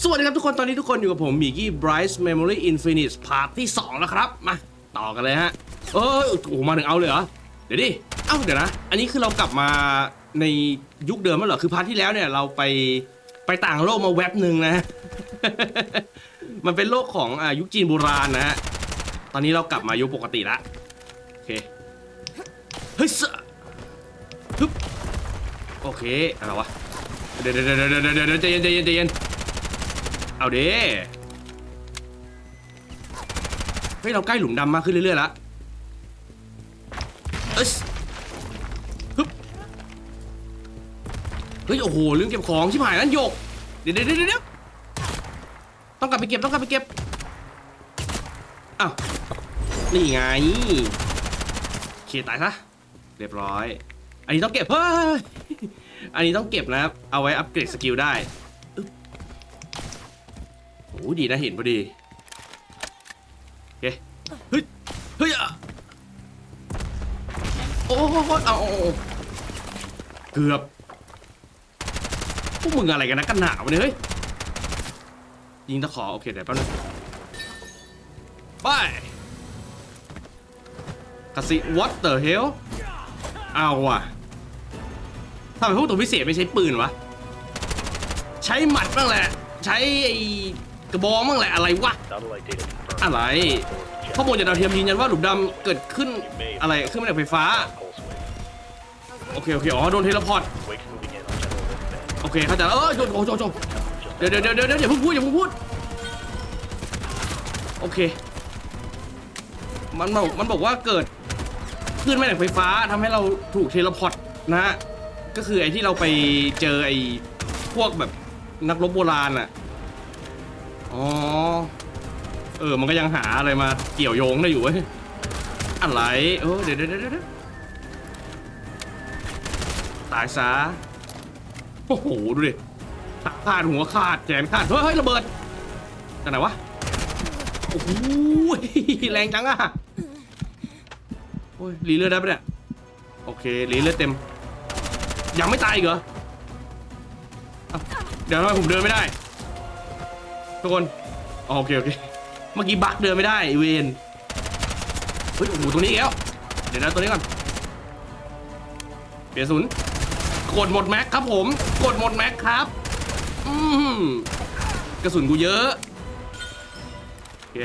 สวัสดีครับทุกคนตอนนี้ทุกคนอยู่กับผมมิกกี้ Bryce Memory Infinite Part ที่2แล้วครับ มา ต่อกันเลยฮะ เออโอ้โหมาถึงเอาเลยเหรอ เดี๋ยวดิ เอ้าเดี๋ยวนะ อันนี้คือเรากลับมาในยุคเดิมแล้วเหรอ คือพาร์ทที่แล้วเนี่ยเราไปไปต่างโลกมาแว็บหนึ่งนะ มันเป็นโลกของอ่ายุคจีนโบราณนะฮะ ตอนนี้เรากลับมายุคปกติละโอเค เฮ้ยสะฮึบโอเค อะไรวะเดี๋ยวเดี๋ยวเดี๋ยวเดี๋ยวเดี๋ยวเดี๋ยวใจเย็นใจเย็นใจเย็น เอาเด้เฮ้ยเราใกล้หลุมดำมากขึ้นเรื่อยๆแล้วเอ้ยฮึบเฮ้ยโอ้โหลืมเก็บของชิบหายนั่นโยกเดี๋ยวเดี๋ยวเดี๋ยวเดี๋ยวต้องกลับไปเก็บต้องกลับไปเก็บอ้าวนี่ไงเคตายซะเรียบร้อย อันนี้ต้องเก็บเฮ้ยอันนี้ต้องเก็บนะครับเอาไว้อัปเกรดสกิลได้ อ้ดีนะเห็นพอดีโอเคเฮ้ยเฮ้ยอะโอ้โหเอาเกือบพวกมึงอะไรกันนะกันหนาวเนี่ยเฮ้ยยิงตะขอโอเคเดี๋ยวแป๊บนึงไปกระสิ what the hell เอาว่ะทำไมพวกตัวพิเศษไม่ใช้ปืนวะ ใช้หมัดบ้างแหละ ใช้ไอ้ กระบองบ้างแหละอะไรวะ อะไรข้อมูลจากดาวเทียมยืนยันว่าหลุมดำเกิดขึ้นอะไรขึ้นมาจากไฟฟ้า โอเคโอเคอ๋อโดนเทเลพอร์ตโอเคเข้าใจแล้วเออโจโจโจโจเดี๋ยวเดี๋ยวเดี๋ยวเดี๋ยวอย่าเพิ่งพูดอย่าเพิ่งพูดโอเค มันบอกมันบอกว่าเกิดขึ้นแม่เหล็กไฟฟ้าทำให้เราถูกเทเลพอร์ตนะฮะก็คือไอ้ที่เราไปเจอไอ้พวกแบบนักรบโบราณอะ อ๋อ เออ มันก็ยังหาอะไรมาเกี่ยวโยงได้อยู่เว้ย อะไรเออเดี๋ยวเดี๋ยวเดี๋ยวตายซะ โอ้โห ดูดิขาดหัวขาดแขนขาด เฮ้ยระเบิดจากไหนวะ โอ้โห แรงจังอะโอ้ยรีเลือดได้ปะเนี่ย โอเครีเลือดเต็ม ยังไม่ตายอีกเหรอ เดี๋ยวทำไมผมเดินไม่ได้ ทุกคนอ๋อโอเคโอเคเมื่อกี้บั๊กเดินไม่ได้เวนเฮ้ยโอ้โหตรงนี้อีกแล้ว เดี๋ยวนะตัวนี้ก่อนเปลี่ยนศูนย์กดหมดแม็กครับผม กดหมดแม็กครับ อืมกระสุนกูเยอะโอเค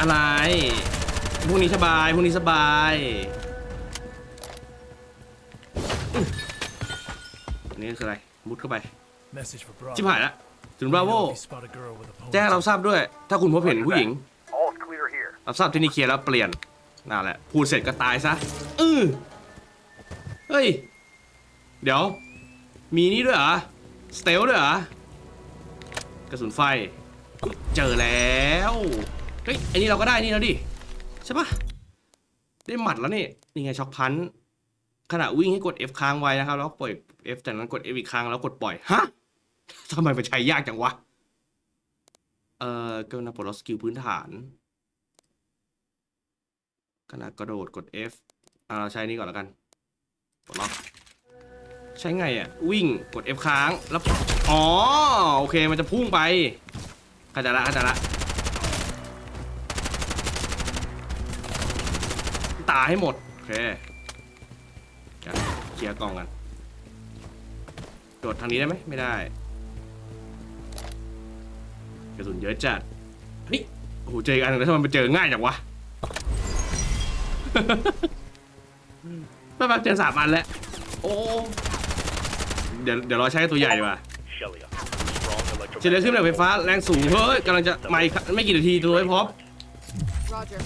อะไรพวกนี้สบายพวกนี้สบายนนี้คืออะไรมุดเข้าไป ชิบหายละถึงบราโว Let me know if you spot a girl with a แจ้ง ponytail. เราทราบด้วย ถ้าคุณพบเห็นผู้หญิง All's clear here. รับทราบที่นี่เคลียร์แล้วเปลี่ยนนั่นแหละพูดเสร็จก็ตายซะอือเฮ้ย เดี๋ยว มีนี่ด้วยเหรอ สเตลด้วยเหรอ กระสุนไฟ เจอแล้ว เฮ้ย อันนี้เราก็ได้นี่แล้วดิ ใช่ปะได้หมัดแล้วนี่นี่ไงช็อกพันช์ขณะวิ่งให้กด F ค้างไว้นะครับ แล้วปล่อย F จากนั้นกด F อีกครั้งแล้วกดปล่อย ฮะ ทำไมมันใช้ยากจังวะ เอ่อก็นะปลดล็อกสกิลพื้นฐานขณะกระโดดกด F อ่าเราใช้นี่ก่อนแล้วกันปลดล็อกใช้ไงอะ วิ่งกด F ค้างแล้ว อ๋อ โอเคมันจะพุ่งไปเข้าใจละเข้าใจละตาให้หมด โอเคเคลียร์กล่องกันโดดทางนี้ได้ไหมไม่ได้ กระสุนเยอะจัดเฮ้ยโอ้โหเจออีกอันหนึงแล้วทำไมมันเจอง่ายจังวะแป๊บๆเจอสามอันแล้วโอ้เดี๋ยวเดี๋ยวเราใช้ตัวใหญ่ดีกว่า Shelly up. Strong เฉลี่ยขึ้นแรงไฟฟ้าแรงสูงเฮ้ยกำลังจะไม่ไม่กี่นาทีตัวไว้พร้อม Roger.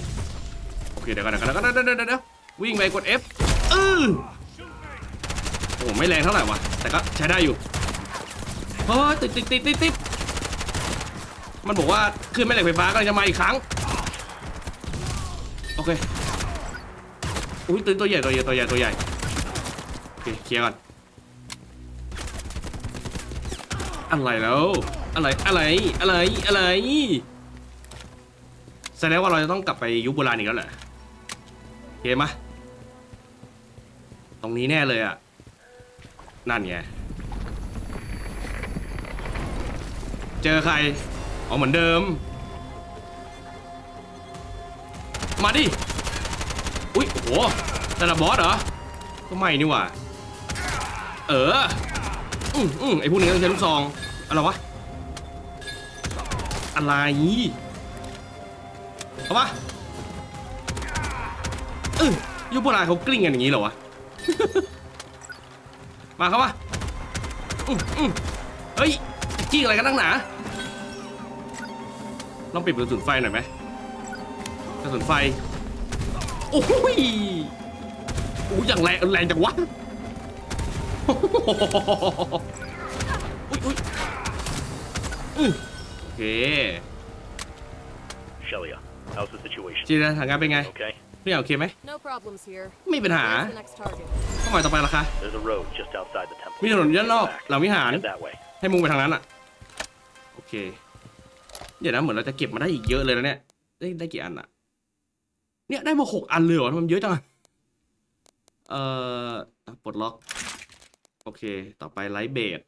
โอเคเดี๋ยวก่อนเดี๋ยวก่อนเดี๋ยวก่อนเดี๋ยวเดี๋ยวเดี๋ยววิ่งไปกด F อือโอ้ไม่แรงเท่าไหร่วะแต่ก็ใช้ได้อยู่เฮ้ยติดติดติดติดติด มันบอกว่าขึ้นแม่เหล็กไฟฟ้ากำลังจะมาอีกครั้ง โอเค อุ้ยตัวตัวใหญ่ตัวใหญ่ตัวใหญ่ตัวใหญ่ โอเคเคลียร์ก่อน อะไรแล้ว อะไรอะไรอะไรอะไร แสดงว่าเราจะต้องกลับไปยุคโบราณอีกแล้วเหรอโอเคมตรงนี้แน่เลยอะ นั่นไง เจอใคร อ๋อเหมือนเดิม มาดิ อุ้ยโอ้โหแต่ละบอสเหรอ ก็ไม่นี่หว่า เออ อืมอืมไอ้พวกนี้ต้องใช้ลูกซอง อะไรวะ อะไรเอาปะเออยุคโบราณเขากลิ้งกันอย่างนี้เหรอวะ มาเข้ามาอืมอืมเฮ้ย จี้อะไรกันนักหนา ลองปิดกระสุนไฟหน่อยไหมกระสุนไฟ โอ้ยโอ้ยอย่างแรงแรงจังวะอุ้ยอุ้ยอืมโอเค Shelia, how's the situation? จีนะทางการเป็นไง Okay. พี่โอเคไหม No problems here. ไม่มีปัญหา Where's the next target? เป้าหมายต่อไปล่ะคะ There's a road just outside the temple. มีถนนด้านนอก Back. หลังวิหาร Head that way. ให้มุ่งไปทางนั้นอะ โอเค เดี๋ยวนะเหมือนเราจะเก็บมาได้อีกเยอะเลยนะเนี่ย ได้ได้กี่อันอะเนี่ยได้มาหกอันเลยเหรอทำไมมันเยอะจังอะเอ่อปลดล็อก โอเค ต่อไปไลท์เบส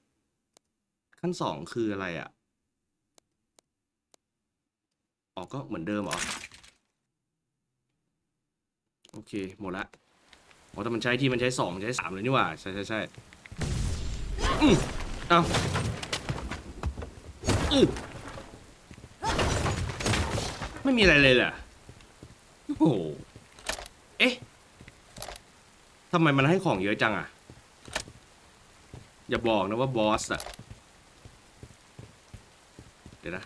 ขั้นสองคืออะไรอะออกก็เหมือนเดิมเหรอ โอเค หมดละอ๋อแต่มันใช้ที่มันใช้สองใช้สามเลยนี่หว่า ใช่ใช่ใช่อืมเอ้าอือ ไม่มีอะไรเลยเหรอโอ้โหเอ๊ะทำไมมันให้ของเยอะจังอะ อย่าบอกนะว่าบอสอะเดี๋ยวนะ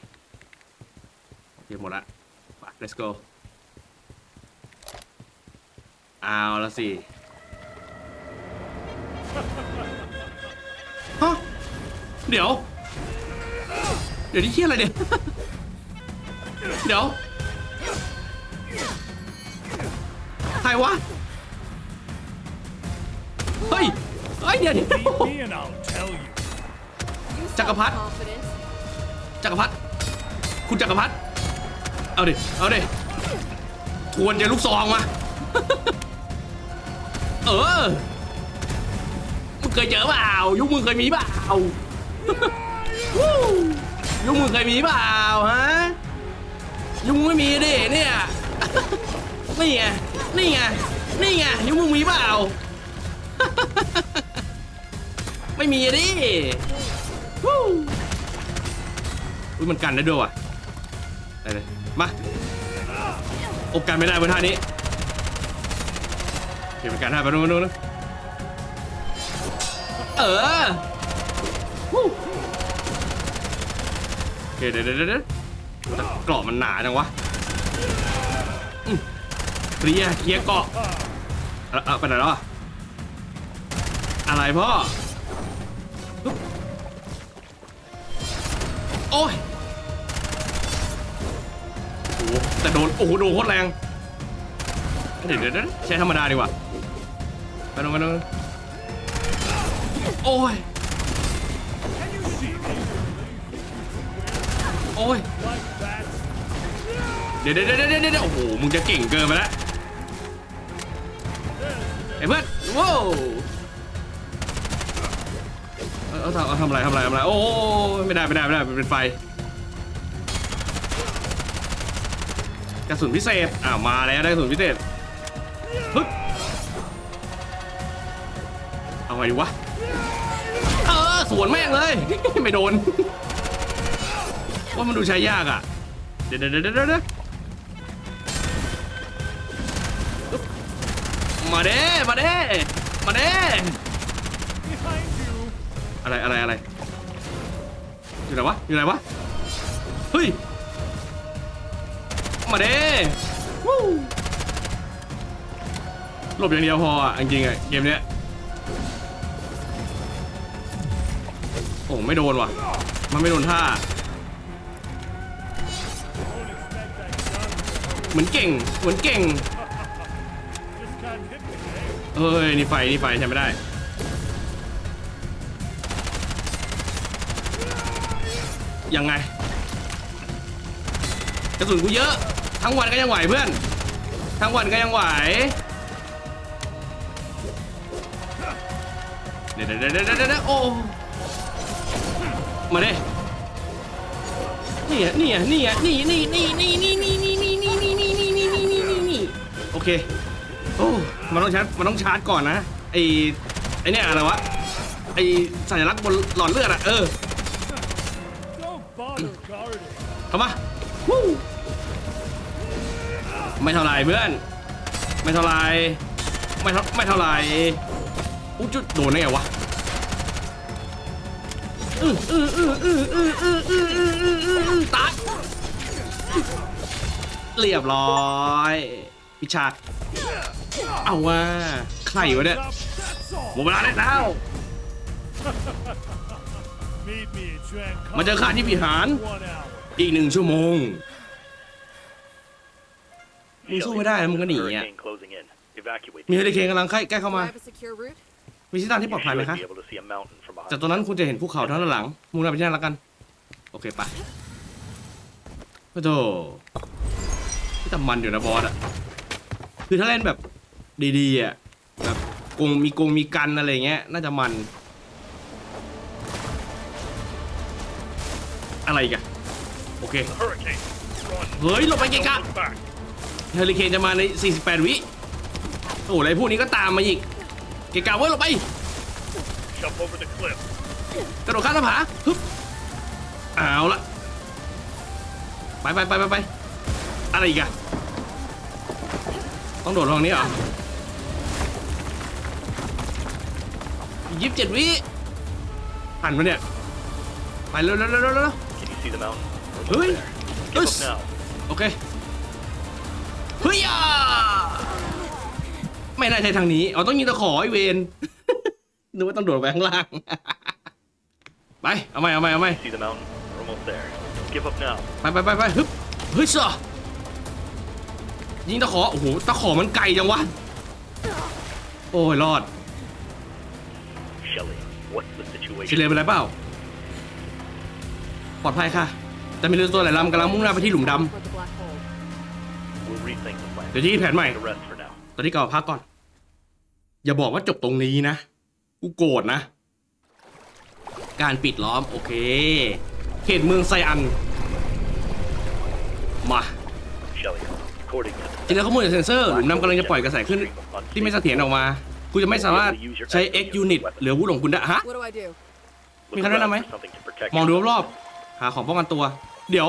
โอเค หมดละไป let's go เอาละสิฮะเดี๋ยว เดี๋ยวนี่เที่ยอะไรเนี่ย เดี๋ยว วะ เฮ้ย เฮ้ยเดี๋ยวเดี๋ยว Leave me and I'll tell you. You Chắc sound là phát. confident. จักรพรรดิคุณจักรพรรดิเอาดิ เอาดิ ทวนเจอลูกซองมา เออ มึงเคยเจอเปล่า ยุคมึงเคยมีเปล่าวู้ยุคมึงเคยมีเปล่าฮะ ยุคมึงไม่มีดิเนี่ย นี่ไง นี่ไง นี่ไงยุคมึงมีเปล่า ไม่มีดิวู้อุ้ยมันกันได้ด้วยว่ะได้เลยมาอบกันไม่ได้บนท่านี้โอเคมันกันท่าไปนู่นไปนู่นนะเออวู้โอเคเดี๋ยวเดี๋ยวเดี๋ยวเดี๋ยวแต่เกราะมันหนาจังวะอืม เคลียร์เคลียร์เกาะเอาเอาไปไหนแล้วอะอะไรพ่อปึ๊บโอ้ยโอ้โหแต่โดนโอ้โหโดนโคตรแรงเดี๋ยวเดี๋ยวเดี๋ยวใช้ธรรมดาดีกว่าไปลงไปลงโอ้ยโอ้ยเดี๋ยวเดี๋ยวเดี๋ยวเดี๋ยวเดี๋ยวโอ้โหมึงจะเก่งเกินไปแล้ว เพื่อนว้าวเอาทำเอาทำอะไรทำอะไรทำอะไร โอ้ยไม่ได้ไม่ได้ไม่ได้มันเป็นไฟกระสุนพิเศษอ้ามาแล้วได้กระสุนพิเศษฮึบเอาไงดีวะเออสวนแม่งเลย ไม่โดนว่ามันดูใช้ยากอะเดี๋ยวเดี๋ยวเดี๋ยว มาเด้มาเด้มาเด้ Behind you. อะไรอะไรอะไรอยู่ไหนวะอยู่ไหนวะเฮ้ยมาเด้วู้หลบอย่างเดียวพออะจริงๆอะเกมเนี้ยโอ้ไม่โดนว่ะ มันไม่โดนท่า Don't expect that gun. เหมือนเก่ง เหมือนเก่ง เฮ้ยนี่ไฟนี่ไฟใช้ไม่ได้ ยังไงกระสุนกูเยอะ ทั้งวันก็ยังไหวเพื่อน ทั้งวันก็ยังไหว เดี๋ยวเดี๋ยวเดี๋ยวเดี๋ยวเดะโอ้ มาเดินี่อะนี่อะนี่อะนี่นี่นี่นี่นี่นี่นี่นี่นี่นี่นี่นี่นี่นี่โอเค โอ้มันต้องชาร์จมันต้องชาร์จก่อนนะไอ้ไอ้เนี่ยอะไรวะไอ้สัญลักษณ์บนหลอดเลือดอะเออเข้ามาวู้ไม่เท่าไรเพื่อน ไม่เท่าไรไม่เท่าไม่เท่าไรอู้จุดโดนได้ไงวะตัดเรียบร้อยพิชา เอาว่าใครวะเนี่ยหมดเวลาแล้วมาเจอข้าที่วิหาร อีกหนึ่งชั่วโมงมึงสู้ไม่ได้แล้วมึงก็หนีอะมีเฮลิเคนกำลังใกล้ใกล้เข้ามา มีทิศทางที่ปลอดภัยไหมคะ จากตรงนั้นคุณจะเห็นภูเขาทางด้านหลังมุ่งหน้าไปที่นั่นแล้วกัน โอเคไปะโอ้โหที่แต่มันอยู่นะบอสอะ คือถ้าเล่นแบบ ดีๆอะแบบกงมีกงมีกันอะไรเงี้ยน่าจะมัน อะไรกันโอเค เฮ้ยหลบไปเกะกะ Don't look back. เฮลิเคนจะมาใน 48 วิ โอ้โหแล้วพวกนี้ก็ตามมาอีก เกะกะเว้ยหลบไปกระโดดข้ามหน้าผาฮึบเอาละไปไปไปไปไปอะไรอีกอะต้องโดดลงนี้เหรอ ยี่สิบเจ็ดวิหันมาเนี่ย ไปเร็วเร็วเร็วเร็วเร็ว Can you see the mountain? We're Hui. almost there. Give Us. up now. โอเค เฮ้ยอะไม่น่าใช่ทางนี้ เอาต้องยิงตะขอไอเวน นึกว่าต้องโดดไปข้างล่าง ไป เอาไหมเอาไหมเอาไหม See the mountain? We're almost there. Give up now. ไปไปไปไปฮึบเฮ้ยเสอยิงตะขอ โอ้โห ตะขอมันไกลจังวะ โอ้ย รอด Shelley, what's the ชิเลนเป็นไรเปล่า ปลอดภัยค่ะ แต่มีเรือตัวหลายลำกำลังมุ่งหน้าไปที่หลุมดำเดี๋ยวที่แผนใหม่ ตอนนี้กลับมาพักก่อน อย่าบอกว่าจบตรงนี้นะ กูโกรธนะ การปิดล้อม โอเค เขตเมืองไซอัน มาจริงแล้วข้อมูลจากเซนเซอร์หลุมดำกำลังจะปล่อยกระแสขึ้นที่ไม่เสถียรออกมา คุณจะไม่สามารถใช้ X unit หรือวุธของคุณได้ฮะ What do I do? Look Mi khả năng around nào for something to protect มองดู yourself. รอบๆหาของป้องกันตัว เดี๋ยว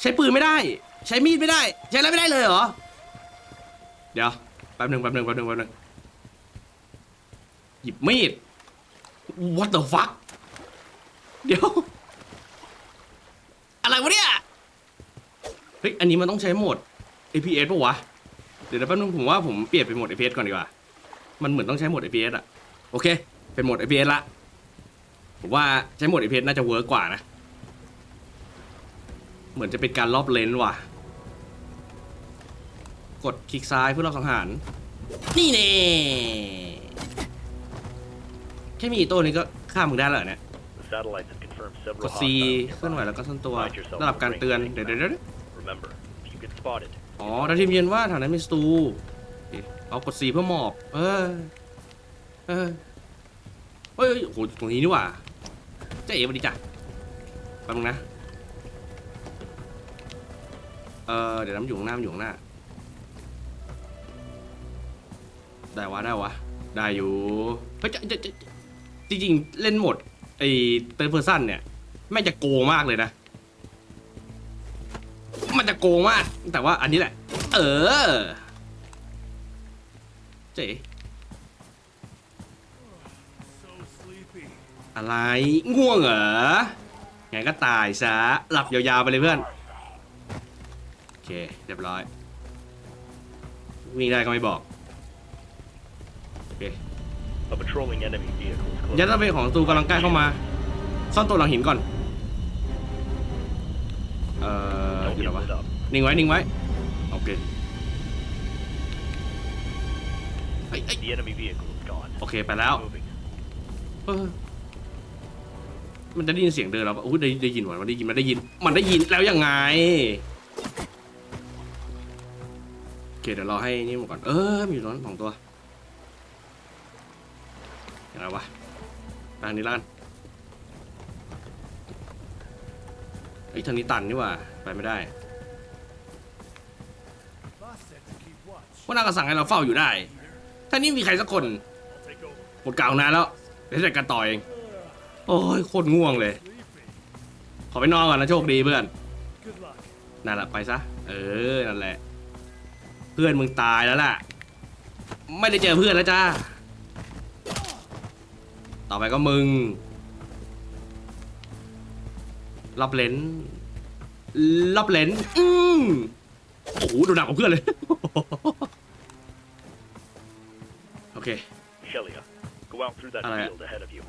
ใช้ปืนไม่ได้ ใช้มีดไม่ได้ ใช้อะไรไม่ได้เลยเหรอ เดี๋ยวแป๊บหนึ่งแป๊บหนึ่งแป๊บหนึ่งแป๊บหนึ่งหยิบมีด what the fuck เดี๋ยว อะไรวะเนี่ย เฮ้ย อันนี้มันต้องใช้โหมด APS ปะวะ เดี๋ยวนะแป๊บนึงผมว่าผมเปลี่ยนเป็นโหมด APS ก่อนดีกว่า มันเหมือนต้องใช้โหมด APS อะโอเค เป็นโหมด APS ละ ผมว่าใช้หมด APS น่าจะเวิร์กกว่านะ เหมือนจะเป็นการรอบเลนส์ว่ะ กดคลิกซ้ายเพื่อรอบสังหาร นี่เน่แค่มีอีโต้นี้ก็ฆ่ามึงได้แล้วเหรอเนี่ย กด C เคลื่อนไหวแล้วก็ซ่อนตัวระดับการเตือนเดี๋ยวเดี๋ยวเดี๋ยวอ๋อดาวทีมเยืนว่าแถวนั้นมีสตูอเอากด C เพื่อหมอบ เออ เออเฮ้ยโหตรงนี้นี่หว่า เจ๊เอ๋วัสดีจ้ะแป๊บนึงนะ เออเดี๋ยวน้ำอยู่ข้างหน้าอยู่ข้างหน้า ได้วะได้วะ ได้อยู่ เฮ้ยจะจะจะจริงๆ เล่นโหมดไอ้เติร์เพอร์ซันเนี่ยแม่งจะโกงมากเลยนะ มันจะโกงมาก แต่ว่าอันนี้แหละ เออ เจ๊ อะไรง่วงเหรอไงก็ตายซะหลับยาวๆไปเลยเพื่อนโอเคเรียบร้อยวิ่งได้ก็ไม่บอกโอเค a patrolling enemy vehicle is ยัด close. ระเบิดของศัตรูกำลังใกล้เข้ามา ซ่อนตัวหลังหินก่อน เอ่อ Don't อยู่ไหน get วะ lit up. นิ่งไว้ นิ่งไว้ โอเคเอ้ยเอ้ย The enemy vehicle is gone. โอเค ไปแล้ว Moving. เออ มันจะได้ยินเสียงเดินแล้วปะอุ้ได้ได้ยินหว่ะมันได้ยินมันได้ยิน มันได้ยินแล้วยังไงโอเคเดี๋ยวรอให้นี่มดก่อน เออมีอยู่ตรงนั้นสองตัวยังไงวะทางนี้ละกันไอ้ทางนี้ตันนี่ว่าไปไม่ได้ Boss said to keep watch. ว่าน่าก็สั่งให้เราเฝ้าอยู่ได้ ถ้านี่มีใครสักคนหมดกลางนานแล้วเดี๋ยวจัดการต่อเอง โอ้ยโคตรง่วงเลย Sleepy. ขอไปนอนก่อนนะโชคดีเพื่อน Good luck. นั่นแหละไปซะ เออ นั่นแหละ เพื่อนมึงตายแล้วล่ะ ไม่ได้เจอเพื่อนแล้วจ้า ต่อไปก็มึง รับเลนรับเลนอืมโอ้โหโดนหนักกว่าเพื่อนเลย โอเค Shelia, go out through that Alright. field ahead of you.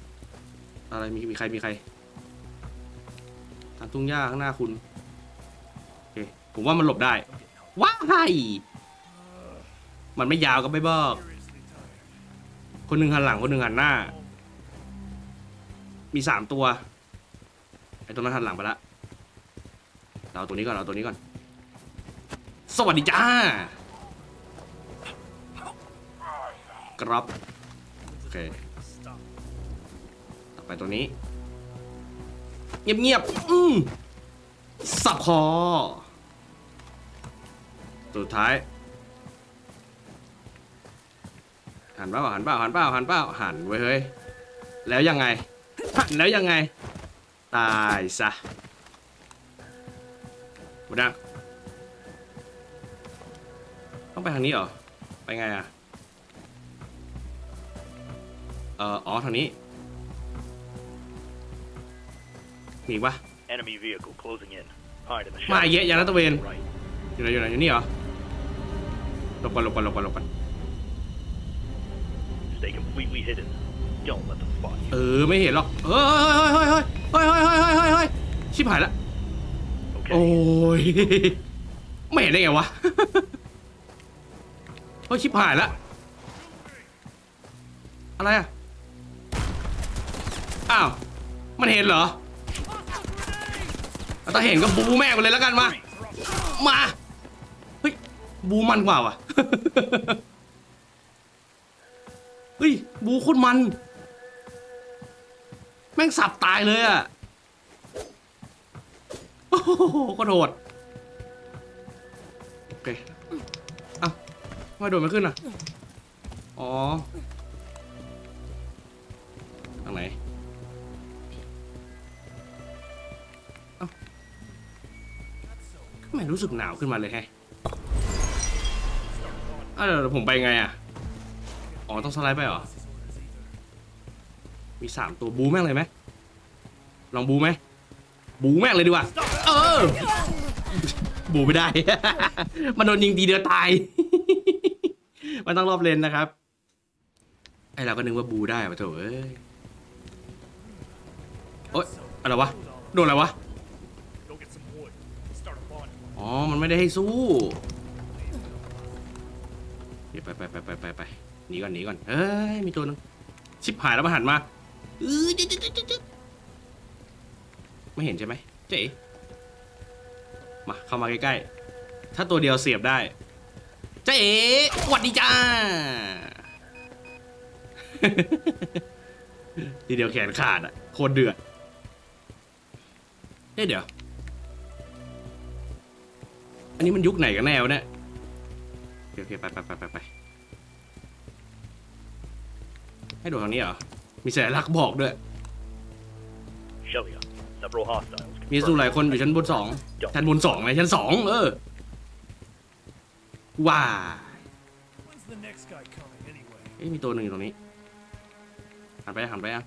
อะไรมีมีใครมีใครตามทุ่งหญ้าข้างหน้าคุณโอเคผมว่ามันหลบได้ ว้ายมันไม่ยาวก็ไม่บอก คนหนึ่งหันหลังคนหนึ่งหันหน้า มีสามตัว ไอ้ตรงนั้นหันหลังไปละเราตัวนี้ก่อนเราตัวนี้ก่อน สวัสดีจ้ากรับโอเค ไปตัวนี้ เงียบๆอืมสับคอสุดท้าย หันเปล่าหันเปล่าหันเปล่าหันเปล่าหันไว้ยเฮ้ย แล้วยังไง หันแล้วยังไง ตายซะหมดยังต้องไปทางนี้เหรอ ไปไงอะ เอ่อ อ๋อ ทางนี้ มีอีกปะ Enemy vehicle closing in. Hide in the มา shadows. เยอะยานัตะเวน Right. อยู่ไหนอยู่ไหนอยู่นี่เหรอหลบก่อนหลบก่อนหลบก่อนหลบก่อน Stay completely hidden. Don't let them spot you. เออไม่เห็นหรอกเฮ้ยเฮ้ยเฮ้ยเฮ้ยเฮ้ยเฮ้ยเฮ้ยเฮ้ยเฮ้ยเฮ้ยชิบหายละ Okay. โอ้ยไม่เห็นได้ไงวะ เฮ้ยชิบหายละ อะไรอะ อ้าว มันเห็นเหรอ ถ้าเห็นก็บูแม่งไปเลยแล้วกันมา มา เฮ้ย บูมันกว่าว่ะ เฮ้ย บูโคตรมัน แม่งสับตายเลยอะ โอ้โหก็โดดโอเค เอ้าทำไมโดดไม่ขึ้นอะ อ๋อ รู้สึกหนาวขึ้นมาเลยแฮะอ้าวเดี๋ยวผมไปไงอะ อ๋อ ต้องสไลด์ไปเหรอ มีสามตัวบูแม่งเลยไหมลองบูไหมบูแม่งเลยดีกว่า เออ บูไม่ได้ มันโดนยิงทีเดียวตาย มันต้องรอบเลนนะครับ ไอเราก็นึกว่าบูได้ปะโถเอ้ยโอ๊ยอะไรวะ โดนอะไรวะ Go get some wood. Start a bonfire. อ๋อ มันไม่ได้ให้สู้เดี๋ยวไปไปไปไปไปไปหนีก่อนหนีก่อนเอ้ย มีตัวหนึง ชิบหายแล้วมาหันมาเออจ๊จ๊จ๊จ๊ไม่เห็นใช่ไหมเจ๊มาเข้ามาใกล้ๆ ถ้าตัวเดียวเสียบได้เจ๊หวัดดีจ้า ทีเดียวแขนขาดอะโคตรเดือดเดี๋ยว อันนี้มันยุคไหนกันแน่วะเนี่ยโอเคไปไปไปไปไปให้โดดทางนี้เหรอ มีสัญลักษณ์บอกด้วย Shelia, several hostiles. มีสู้หลายคนอยู่ชั้นบนสองชั้นบนสองเลยชั้นสองเออว้า When's the next guy coming anyway? เอ้ยมีตัวหนึ่งอยู่ตรงนี้หันไปหันไปยัง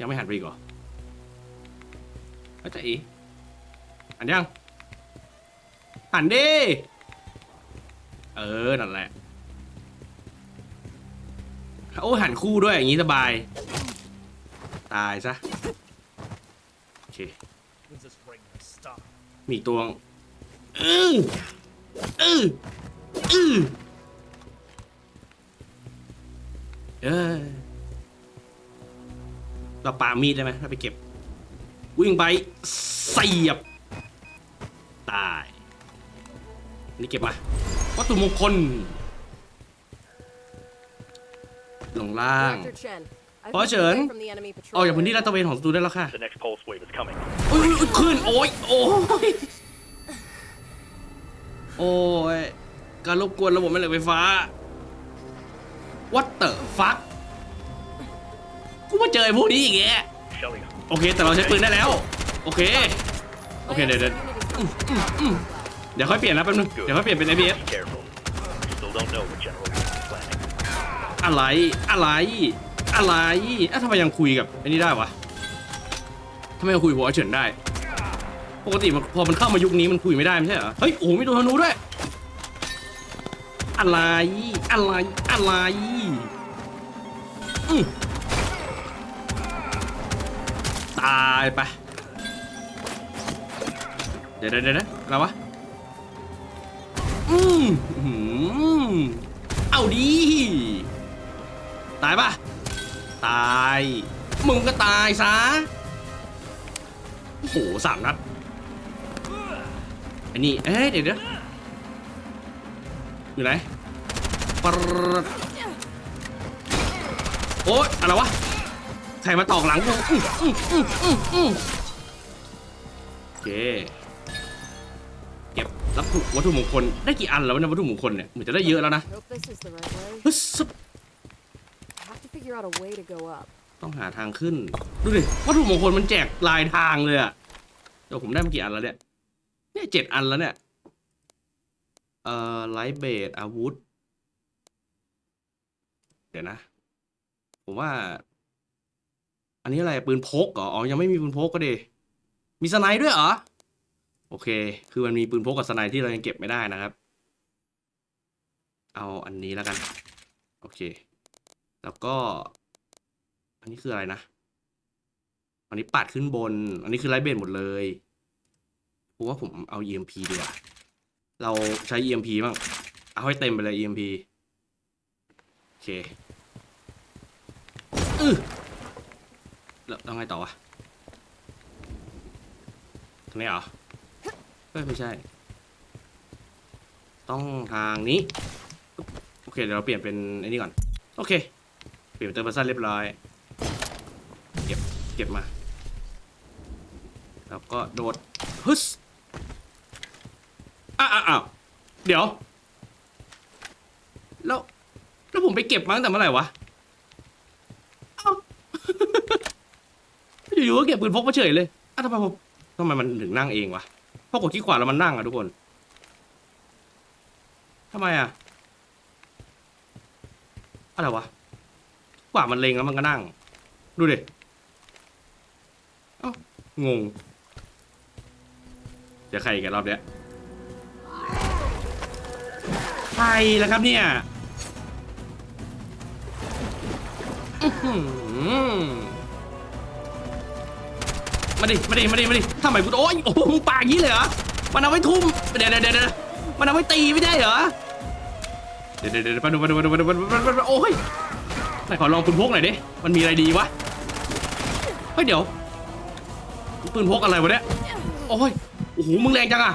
ยังไม่หันไปอีกเหรออาจจะอี หันยัง หันดิ เออ นั่นแหละ โอ้หันคู่ด้วยอย่างนี้สบาย ตายซะ โอเค มีตัวอืออืออือเออเราปามีดได้ไหมถ้าไปเก็บ วิ่งไปเสียบ นี่เก็บมาวัตถุมงคล ลงล่าง Director Chen, I've ขอ moved เฉิน away from the enemy ออกจาก patrol พื้นที่ลาด area. ตระเวนของศัตรูได้แล้วค่ะ The next pulse wave is coming. อุ้ยอุ๊ยขึ้น โอ้ยโอ้ยโอ้ยการรบกวนระบบแม่เหล็กไฟฟ้า What the fuck กูมาเจอไอ้พวกนี้อีกแก Shelly, โอเค แต่เราใช้ปืนได้แล้ว โอเค โอเค เดี๋ยวเดี๋ยว เดี๋ยวค่อยเปลี่ยนนะแป๊บนึง เดี๋ยวค่อยเปลี่ยนเป็น ABS be careful. We still don't know what General Lee is planning. อะไร อะไร อะไรอะทำไมยังคุยกับไอ้นี่ได้วะทำไมยังคุยกับหัวเฉินได้ ปกติมันพอมันเข้ามายุคนี้มันคุยไม่ได้ไม่ใช่เหรอ เฮ้ย โอ้โหมีตัวธนูด้วย อะไร อะไร อะไรอืมตายไป เดี๋ยวเดี๋ยวเดี๋ยวอะไรวะ อืมอื้อหือเอาดีตายปะตาย มึงก็ตายซะ โอ้โหสามนัดอ้นี่เอ้ยเดี๋ยวเดี๋ยวอยู่ไหนปรโอ๊ยอะไรวะ ใครมาตอกหลังกูอื้ออื้ออื้ออื้ออื้อโอเคเก็บ รับถุวัตถุมงคลได้กี่อันแล้ววะเนี่ยวัตถุมงคลเนี่ยเหมือนจะได้เยอะแล้วนะ Hope this is the right way. ฮึสซึบ Have to figure out a way to go up. ต้องหาทางขึ้น ดูดิวัตถุมงคลมันแจกลายทางเลยอะเดี๋ยวผมได้มากี่อันแล้วเนี่ยเนี่ยเจ็ดอันแล้วเนี่ยเอ่อไลท์เบดอาวุธ เดี๋ยวนะ ผมว่า อันนี้อะไรปืนพกเหรออ๋อยังไม่มีปืนพกก็ดิมีสไนด์ด้วยเหรอ โอเค คือมันมีปืนพกกับสไนที่เรายังเก็บไม่ได้นะครับ เอาอันนี้แล้วกัน โอเค แล้วก็ อันนี้คืออะไรนะ อันนี้ปัดขึ้นบน อันนี้คือไลท์เบนหมดเลยผมว่าผมเอา EMP ดีกว่า เราใช้ EMP บ้าง เอาให้เต็มไปเลย EMP โอเคอือแล้วต้องไงต่อวะตรงนี้เหรอ อ้ยไม่ใช่ ต้องทางนี้โอเคเดี๋ยวเราเปลี่ยนเป็นไอ้นี่ก่อน โอเค เปลี่ยนเป็นเตอร์เพอร์ซันเรียบร้อย เก็บเก็บมา แล้วก็โดดฮึสอ้าวอ้าวอ้าเดี๋ยว แล้วแล้วผมไปเก็บมาตั้งแต่เมื่อไหร่วะอยู่ๆก็เก็บปืนพกมาเฉยเลยอ้าวทำไมผมทำไมมันถึงนั่งเองวะ พราะกดที่ขวาแล้วมันนั่งอะทุกคนทำไมอะอะไรวะขวามันเลงแล้วมันก็นั่ง ดูดิเอ้างงจะใครอีกันรอบเนี้ยใครล่ะครับเนี่ยอื้อหือ มาดิมาดิมาดิมาดิทำไมกูโอ้ยโอ้โหมึงปากอย่างนี้เลยเหรอมันเอาไว้ทุ่มเดี๋ยวเดี๋ยวเดี๋ยวเดี๋ยวมันเอาไว้ตีไม่ได้เหรอเดี๋ยวเดี๋ยวเดี๋ยวมาดูมาดูมาดูมาดูมาดูมาดูมาโอ้ยไหนขอลองปืนพกหน่อยดิมันมีอะไรดีวะเฮ้ยเดี๋ยวปืนพกอะไรวะเนี่ยโอ้ยโอ้โหมึงแรงจังอะ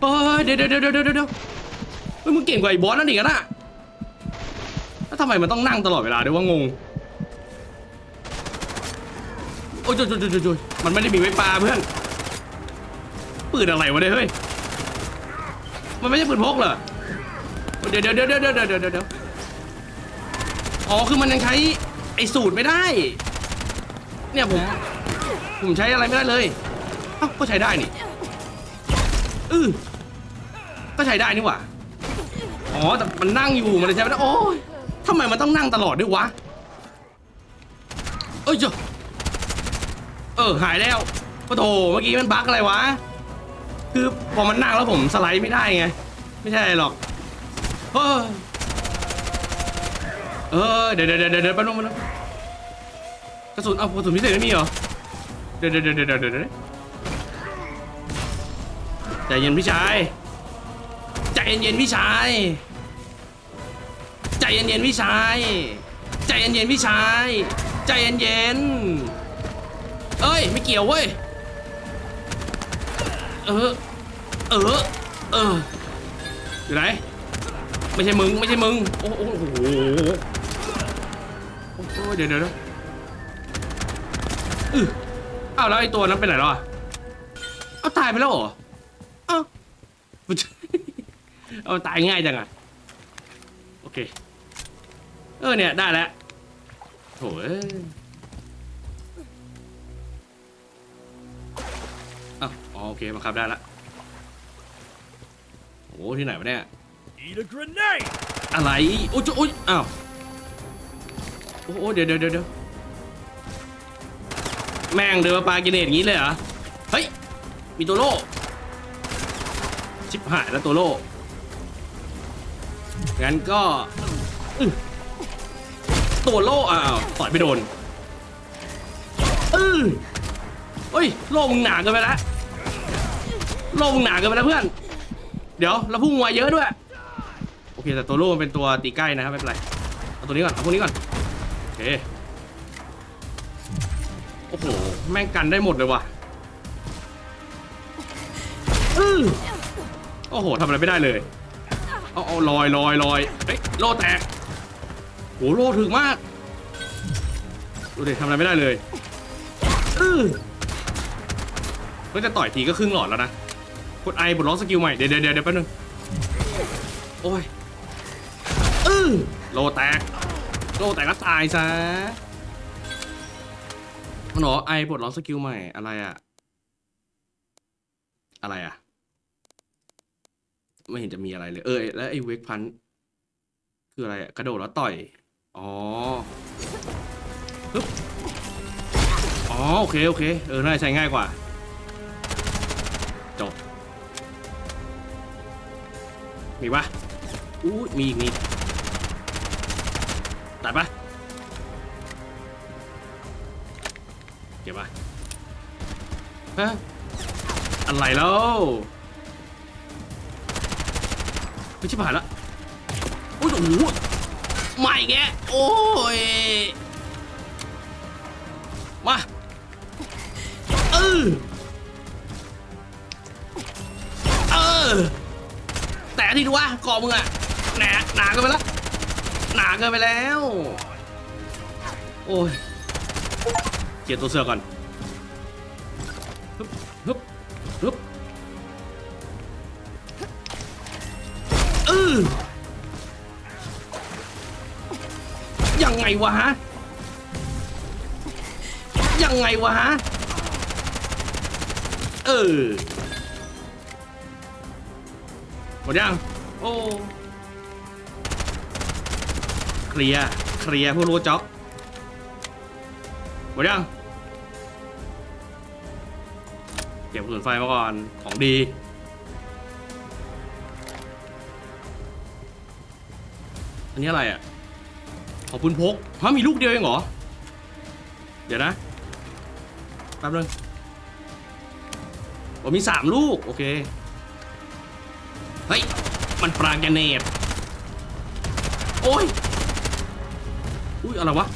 เฮ้ยเดี๋ยวเดี๋ยวเดี๋ยวเดี๋ยวเดี๋ยวเฮ้ยมึงเก่งกว่าไอ้บอสนั่นอีกนะแล้วทำไมมันต้องนั่งตลอดเวลาด้วยว่างงโอ้ยโจยโจยโจยโจย มันไม่ได้มีไว้ปลาเพื่อนปืนอะไรวะเนี่ยเฮ้ยมันไม่ใช่ปืนพกเหรอเดี๋ยวเดี๋ยวเดี๋ยวเดี๋ยวเดี๋ยวเดี๋ยวอ๋อคือมันยังใช้ไอ้สูตรไม่ได้ เนี่ยผมผมใช้อะไรไม่ได้เลยเอ้าก็ใช้ได้นี่อือก็ใช้ได้นี่หว่าอ๋อแต่มันนั่งอยู่มันเลยใช้ไม่ได้โอ้ยทำไมมันต้องนั่งตลอดด้วยวะเอ้ยเจ้า ออหายแล้วปะโถเมื่อกี้มันบั๊กอะไรวะ คือพอมันนั่งแล้วผมสไลด์ไม่ได้ไง ไม่ใช่หรอกเฮ้ยเออเดี๋ยวเดี๋ยวเดี๋ยวเดี๋ยวแป๊บนึงแป๊บนึงกระสุนเอากระสุนพิเศษไม่มีเหรอ เดี๋ยวเดี๋ยวเดี๋ยวเดี๋ยวเดี๋ยวเดี๋ยวใจเย็นพี่ชาย ใจเย็นๆพี่ชาย ใจเย็นๆพี่ชาย ใจเย็นๆพี่ชาย ใจเย็นๆ เอ้ย ไม่เกี่ยวเว้ย เออ เออ เออ อยู่ไหน ไม่ใช่มึง ไม่ใช่มึง โอ้โหโอ้เดี๋ยวเดี๋ยวเดี๋ยวอืออ้าวแล้วไอ้ตัวนั้นไปไหนแล้วอะเอาตายไปแล้วเหรอเอ้าเอาตายง่ายจังอะ โอเค เออเนี่ย ได้แล้วโถ อ้ยอ้าวอ๋อโอเคบังคับได้ละโอ้ที่ไหนวะเนี่ย Need a grenade! อะไรโอ้ยโอ้ยอ้าวโอ้โหเดี๋ยวเดี๋ยวเดี๋ยวเดี๋ยวแม่งเดินมาปากินเนตอย่างนี้เลยเหรอ เฮ้ย มีตัวโล่ชิบหายแล้วตัวโล่งั้นก็อื้อตัวโล่อ้าวต่อยไปโดนอือเฮ้ย โล่มึงหนาเกินไปแล้ว โล่มึงหนาเกินไปแล้วเพื่อน เดี๋ยวเราพุ่งไวเยอะด้วย โอเคแต่ตัวโล่มันเป็นตัวตีใกล้นะครับไม่เป็นไร เอาตัวนี้ก่อน เอาพวกนี้ก่อน โอเค โอ้โห แม่งกันได้หมดเลยว่ะอื้อโอ้โหทำอะไรไม่ได้เลย เอาเอาลอยลอยลอยเฮ้ยโล่แตกโหโล่ถึงมากดูดิทำอะไรไม่ได้เลยอื้อเฮ้ยแต่ต่อยทีก็ครึ่งหลอดแล้วนะ กดไอบดล็อกสกิลใหม่เดี๋ยวเดี๋ยวเดี๋ยวแป๊บนึงโอ้ยอื้อโลแตกโลแตกก็ตายซะมันบอกว่าไอปลดล็อกสกิลใหม่อะไรอะอะไรอะไม่เห็นจะมีอะไรเลยเออแล้วไอ้เวกพันคืออะไรอะกระโดดแล้วต่อยอ๋อปึ๊บอ๋อโอเคโอเคเออน่าจะใช้ง่ายกว่า มีปะอู้มีอีกมีตัดปะเก็บปะฮะอะไรแล้วไม่ใชิบหายละโอ้ยโอ้โหไม่แกโอ้ยมาเออ ที่ดูว่าเกาะมึงอะหนาหนาเกินไปแล้วหนาเกินไปแล้ว โอ้ยเกียร์ตัวเสือก่อนฮึบฮึบฮึบเออยังไงวะฮะยังไงวะฮะเออ มดยัง โอ้ เคลียร์ เคลียร์พวกรู้จ็อกหมดยัง เก็บกระสุนไฟมาก่อน ของดี อันนี้อะไรอะ ขอบคุณพกฮะมีลูกเดียวเองเหรอ เดี๋ยวนะ แป๊บนึงผมมีสามลูก โอเค เฮ้ย มันปรางแกเนตโอ้ย อุ้ย อะไรวะ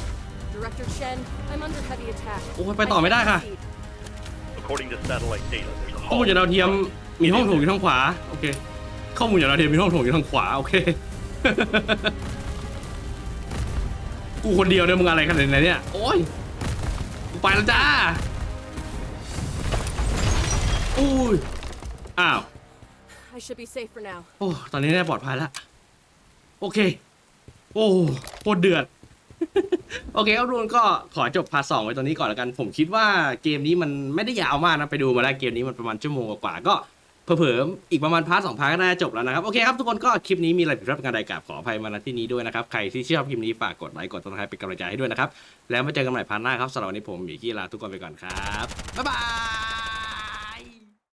Director Chen, I'm under heavy attack. โอ้ย ไปต่อไม่ได้ค่ะ I need speed. According to satellite data, there's a ข้อมูล hole จากดาวเทียมมีห้องโถงอยู่ทางขวา โอเค ข้อมูลจากดาวเทียมมีห้องโถงอยู่ทางขวา โอเค กูคนเดียวเนี่ยมึงอะไรขนาดไหนเนี่ย โอ้ย กูไปแล้วจ้า อุ้ย อ้าว I should be safe for now. โอ้ตอนนี้แน่ปลอดภัยแล้ว โอเค โอ้โคตรเดือด โอเคครับทุกคนก็ขอจบพาร์ทสองไว้ตรงนี้ก่อนแล้วกัน ผมคิดว่าเกมนี้มันไม่ได้ยาวมากนะไปดูมาแล้วเกมนี้มันประมาณชั่วโมงกว่าๆก็เผลอๆอีกประมาณพาร์ทสองพาร์ทก็น่าจะจบแล้วนะครับ โอเคครับทุกคนก็คลิปนี้มีอะไรผิดพลาดประการใดกราบขออภัยมาณที่นี้ด้วยนะครับ ใครที่ชอบคลิปนี้ฝากกดไลค์กดติดตามเป็นกำลังใจให้ด้วยนะครับ แล้วมาเจอกันใหม่พาร์ทหน้าครับสำหรับวันนี้ผมหมีกี้ลาทุกคนไปก่อนครับบ๊ายบาย